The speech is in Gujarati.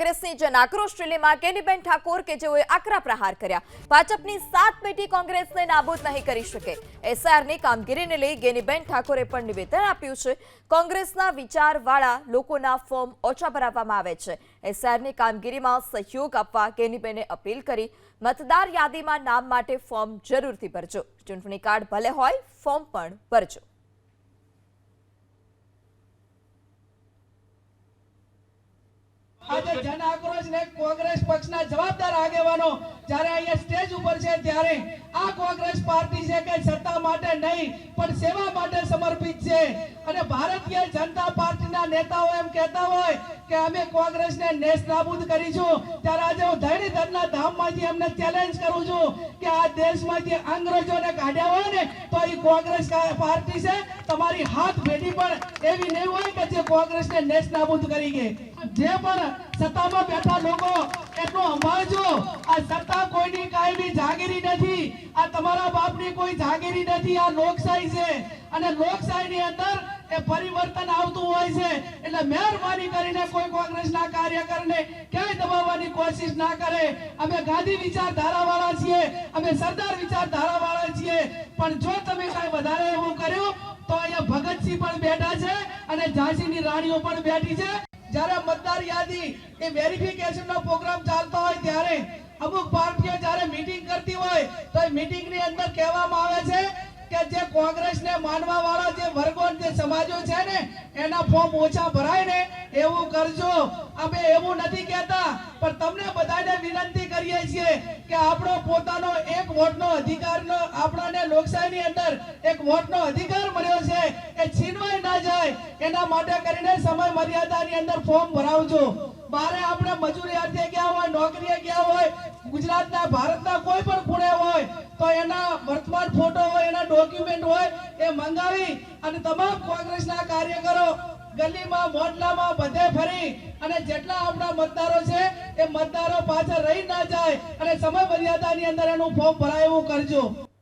કોંગ્રેસની જન આક્રોશ રેલીમાં કેનીબેન ઠાકોર કે જેઓએ આકરા પ્રહાર કર્યા. ભાજપની સાત પેટી કોંગ્રેસને નાબૂદ નહીં કરી શકે. એસઆરની કામગીરીને લઈ ગેનીબેન ઠાકોરે પણ નિવેદન આપ્યું છે. કોંગ્રેસના વિચારવાળા લોકોના ફોર્મ ઓછા ભરાવવામાં આવે છે. એસઆરની કામગીરીમાં સહયોગ આપવા ગેનીબેને અપીલ કરી. મતદાર યાદીમાં નામ માટે ફોર્મ જરૂરથી ભરજો. ચૂંટણી કાર્ડ ભલે હોય, ફોર્મ પણ ભરજો. આજે જન આક્રોશ ને કોંગ્રેસ પક્ષના જવાબદાર આગેવાનો જ્યારે અહીંયા સ્ટેજ ઉપર છે ત્યારે આ કોંગ્રેસ પાર્ટી છે કે સત્તા માટે નહીં, પણ સેવા માટે સમર્પિત છે. અને ભારતીય જનતા પાર્ટીના નેતાઓ એમ કહેતા હોય કે અમે કોંગ્રેસને નેસ નાબૂદ કરીશું. ત્યારે આજે હું ધરણીધરના ધામમાંથી એમને ચેલેન્જ કરું છું કે આ દેશમાંથી અંગ્રેજોને કાઢ્યા હોય ને, તો એ કોંગ્રેસ પાર્ટી છે, તમારી હાથ ભેટી પણ એવી નહીં હોય કે જે કોંગ્રેસને નેસ નાબૂદ કરી ગઈ જે પણ સત્તામાં બેઠા લોકો એટલું સંભાળજો આ સત્તા કોઈની કાયમી જાગીરી નથી. આ તમારા બાપની કોઈ જાગીરી નથી. આ લોકશાહી છે. અને લોકશાહીની અંદર એ પરિવર્તન આવતું હોય છે. એટલે મહેરબાની કરીને કોઈ કોંગ્રેસના કાર્યકરને ક્યાંય દબાવવાની કોશિશ ના કરે. અમે ગાંધી વિચારધારાવાળા છીએ. અમે સરદાર વિચારધારાવાળા છીએ. પણ જો તમે કાંઈ વધારે એવું કર્યું, તો અહીંયા ભગતસિંહ પણ બેઠા છે અને ઝાંસીની રાણીઓ પણ બેઠી છે. જ્યારે મતદાર યાદી એ વેરિફિકેશન નો પ્રોગ્રામ ચાલતો હોય ત્યારે અમુક પાર્ટીઓ જ્યારે મીટિંગ કરતી હોય તો એ મીટિંગની અંદર કહેવામાં આવે છે કે જે કોંગ્રેસને માનવા વાળા જે વર્ગો જે સમાજો છે ને, એના ફોર્મ ઓછા ભરાય ને, એવું કરજો. અમે એવું નથી કહેતા, પણ તમને બધાને વિનંતી કરીએ છીએ કે આપણો પોતાનો એક વોટનો અધિકારનો, આપણાને લોકશાહીની અંદર એક વોટનો અધિકાર મળ્યો છે. એ છીનવાઈ જાય એના માટે કરીને સમય મર્યાદાની અંદર ફોર્મ ભરાવજો. બારે આપણે મજૂરી અર્થે ગયા હોય, નોકરીએ ગયા હોય, ગુજરાતના, ભારતના કોઈ પણ ખૂણે હોય, તો એના વર્તમાન ફોટો હોય, એના ડોક્યુમેન્ટ હોય, એ મંગાવી અને તમામ કોંગ્રેસના કાર્યકરો ગલીમાં મોટલામાં બધે ફરી અને જેટલા આપણા મતદારો છે, એ મતદારો પાછળ રહી ના જાય અને સમય મર્યાદાની અંદર એનું ફોર્મ ભરાય એવું કરજો.